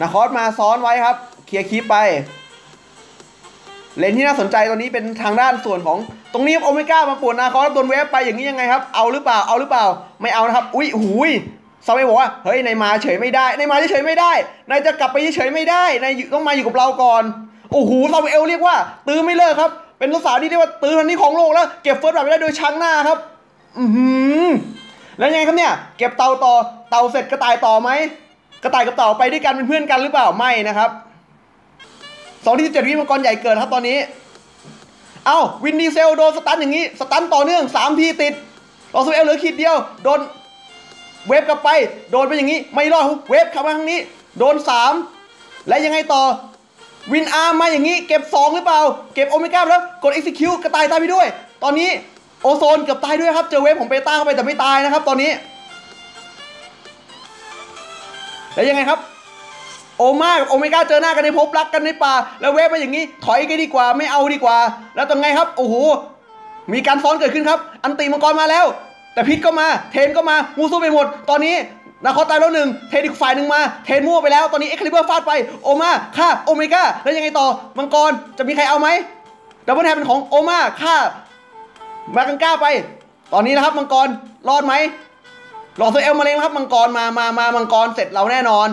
นาคอสมาซ้อนไว้ครับ เคลียร์คลิปไป เลนที่น่าสนใจตอนนี้เป็นทางด้านส่วนของตรงนี้โอเมก้ามาปวดนาคอสโดนเวฟไปอย่างนี้ยังไงครับ เอาหรือเปล่า เอาหรือเปล่า ไม่เอานะครับ อุ้ยหูยซาเวบอกว่าเฮ้ยนายมาเฉยไม่ได้นายมาเฉยไม่ได้นายจะกลับไปเฉยไม่ได้นายต้องมาอยู่กับเราก่อนโอ้โหซาเวลเรียกว่า ตื้อไม่เลิกครับ เป็นลูกสาวที่เรียกว่าตื้อทันนี้ของโลกแล้ว เก็บเฟิร์สแบัตรไม่ได้โดยช้างหน้าครับ อือหือแล้วยังไงครับเนี่ย เก็บเตาต่อเตาเสร็จกระต่ายต่อไหม กระต่ายกับเต่าไปด้วยกันเป็นเพื่อนกันหรือเปล่าไม่นะครับสองที่สิบเจ็ดวิมังกรใหญ่เกิดครับตอนนี้ เอ้าวินดีเซลโดนสตันอย่างนี้ สตันต่อเนื่องสามทีติดลอสเอลเหลือขีดเดียว โดนเวฟกลับไป โดนไปอย่างนี้ ไม่รอดเวฟเข้ามาทางนี้ โดนสามและยังไงต่อวินอาร์มาอย่างนี้ เก็บสองหรือเปล่า เก็บโอเมก้าแล้วกด execute กระต่ายตายไปด้วย ตอนนี้โอโซนเกือบตายด้วยครับ เจอเวฟของเบต้าเข้าไปแต่ไม่ตายนะครับ ตอนนี้ แล้วยังไงครับ โอมากับโอเมก้าเจอหน้ากันในภพรักกันในป่า แล้วเวฟไปอย่างนี้ ถอยกันดีกว่าไม่เอาดีกว่า แล้วตรงไงครับโอ้โหมีการซ้อนเกิดขึ้นครับ อันติมังกรมาแล้ว แต่พิษก็มา เทนก็มามูสู้ไปหมด ตอนนี้นาคอตายแล้วหนึ่ง เทนอีกฝ่ายหนึ่งมา เทนมั่วไปแล้ว ตอนนี้เอ็กคลิเบอร์ฟาดไป โอมาฆ่าโอเมก้า แล้วยังไงต่อ มังกร จะมีใครเอาไหมดับเบิลแทนเป็นของโอมาฆ่ามากังก้าไป ตอนนี้นะครับมังกร รอดไหม หลอดโซเอลมาเลงครับมังกรมามามามังกรเสร็จเราแน่นอน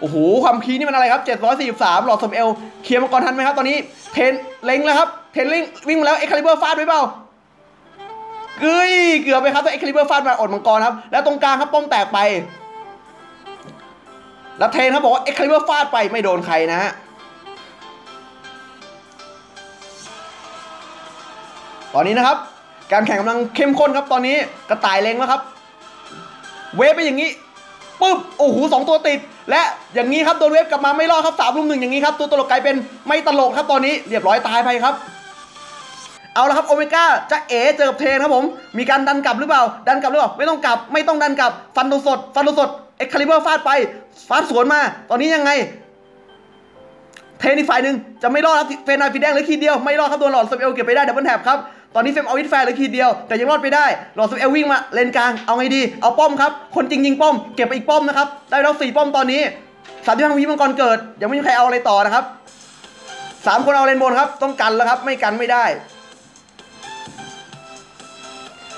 โอ้โหความคีนี่มันอะไรครับ 743 หลอดสมเอลเคลียร์มังกรทันไหมครับ ตอนนี้เทนเล็งแล้วครับ เทนเล็งวิ่งมาแล้วเอ็กคาลิเบอร์ฟาดไว้เปล่าเอ้ยเกือบไปครับตัวเอ็กคาลิเบอร์ฟาดมาอดมังกรครับ แล้วตรงกลางครับป้อมแตกไป แล้วเทนครับบอกว่าเอ็กคาลิเบอร์ฟาดไปไม่โดนใครนะฮะตอนนี้นะครับ การแข่งกำลังเข้มข้นครับตอนนี้กระต่ายเล็งแล้วครับ เวฟไปอย่างนี้ปุ๊บโอ้โหสองตัวติด และอย่างนี้ครับโดนเวฟกลับมาไม่รอดครับสามลุมหนึ่งอย่างนี้ครับตัวตลกกลายเป็นไม่ตลกครับตอนนี้เรียบร้อยตายไปครับ เอาละครับโอเมก้าจะเอ๋เจอกับเทนครับผม มีการดันกลับหรือเปล่า ดันกลับหรือเปล่าไม่ต้องกลับ ไม่ต้องดันกลับ ฟันโดสด ฟันโดสดเอ็กคาลิเบอร์ฟาดไปฟาดสวนมา ตอนนี้ยังไง เทนอีกฝ่ายหนึ่งจะไม่รอดครับเฟนนาฟีแดงเลือขีเดียวไม่รอดครับโดนหลอดสเปลเก็บไปได้ดับเบิลแท็บครับ ตอนนี้เฟมเอาวิทแฟร์เลือขีดเดียว แต่ยังรอดไปได้หลอดสเปลวิ่งมาเลนกลางเอาไงดี เอาป้อมครับ คนจริงยิงป้อมเก็บไปอีกป้อมนะครับได้แล้วสี่ป้อมตอนนี้สามที่ทางวิมังกรเกิด ยังไม่มีใครเอาอะไรต่อนะครับสามคนเอาเลนบนครับ ต้องกันแล้วครับไม่กันไม่ได้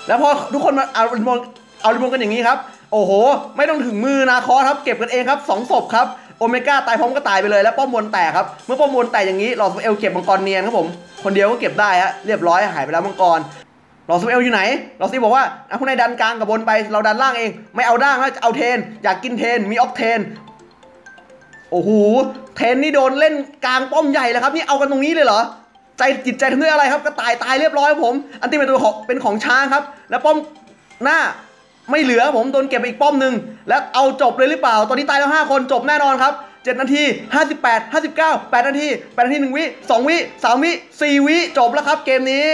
แล้วพอทุกคนมาเอาเลนบนเอาเลนบนกันอย่างนี้ครับโอ้โห ไม่ต้องถึงมือนาคอครับ เก็บกันเองครับสองศพครับ โอเมก้าตายพร้อมก็ตายไปเลยแล้วป้อมบนแตกครับ เมื่อป้อมบนแตกอย่างนี้หลอดสเอลเก็บมังกรเนียนครับผม คนเดียวก็เก็บได้ฮะเรียบร้อยหายไปแล้วมังกรหลอดสเอลอยู่ไหนหลอดสเอลบอกว่าเอะคุณนายดันกลางกับบนไปเราดันล่างเอง ไม่เอาด่างแล้วจะเอาเทน อยากกินเทนมีออกเทนโอ้โหเทนนี่โดนเล่นกลางป้อมใหญ่แล้วครับนี่เอากันตรงนี้เลยเหรอใจจิตใจทำด้วยอะไรครับกระต่ายตายเรียบร้อยครับผม อันที่เป็นตัวของเป็นของช้างครับ แล้วป้อมหน้า ไม่เหลือผมโดนเก็บไปอีกป้อมหนึ่งแล้วเอาจบเลยหรือเปล่า ตอนนี้ตายแล้ว 5 คนจบแน่นอนครับ 7 นาที 58 59 8 นาที 8 นาที 1 วิ 2 วิ 3 วิ 4 วิ จบแล้วครับเกมนี้